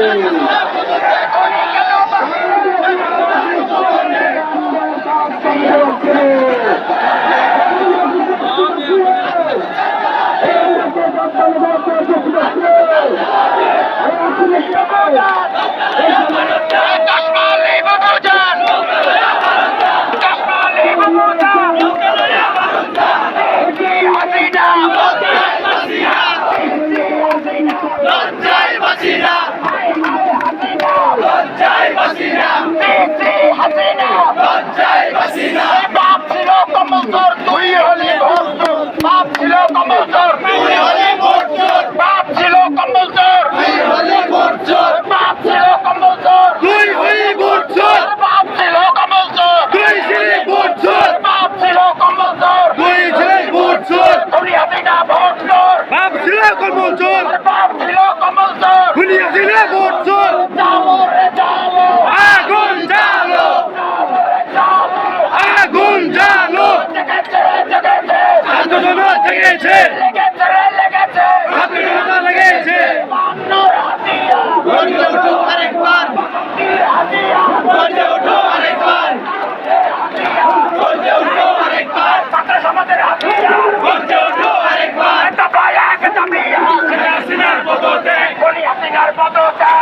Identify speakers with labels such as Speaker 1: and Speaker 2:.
Speaker 1: কাশ্মীরি হাসিনা
Speaker 2: লজ্জায় বাসিনা
Speaker 1: বাপ ছিল কমলসর তুই হলি ভক্ত বাপ ছিল কমলসর
Speaker 2: তুই হলে মোর্চর
Speaker 1: বাপ ছিল কমলসর
Speaker 2: তুই হলে মোর্চর
Speaker 1: বাপ ছিল কমলসর
Speaker 2: তুই হলে মোর্চর
Speaker 1: বাপ ছিল কমলসর
Speaker 2: তুই ছিলে মোর্চর
Speaker 1: বাপ ছিল কমলসর
Speaker 2: তুই ছিলে মোর্চর
Speaker 1: তুই হাসিনা ভক্তর
Speaker 2: বাপ ছিল কমলচর
Speaker 1: বাপ ছিল কমলসর
Speaker 2: খুলিয়া ছিলে মোর্চর
Speaker 1: জেগেছে লেগেছে। রে লেগেছে।
Speaker 2: গর্জে ওঠো আরেকবার। গর্জে ওঠো আরেকবার। গর্জে ওঠো আরেকবার।
Speaker 1: ছাত্র সমাজের হাতিয়া
Speaker 2: গর্জে ওঠো আরেকবার
Speaker 1: দফায় এক দাবিয়া
Speaker 2: হাসিনার পদত্যাগ
Speaker 1: হাসিনার পদত্যাগ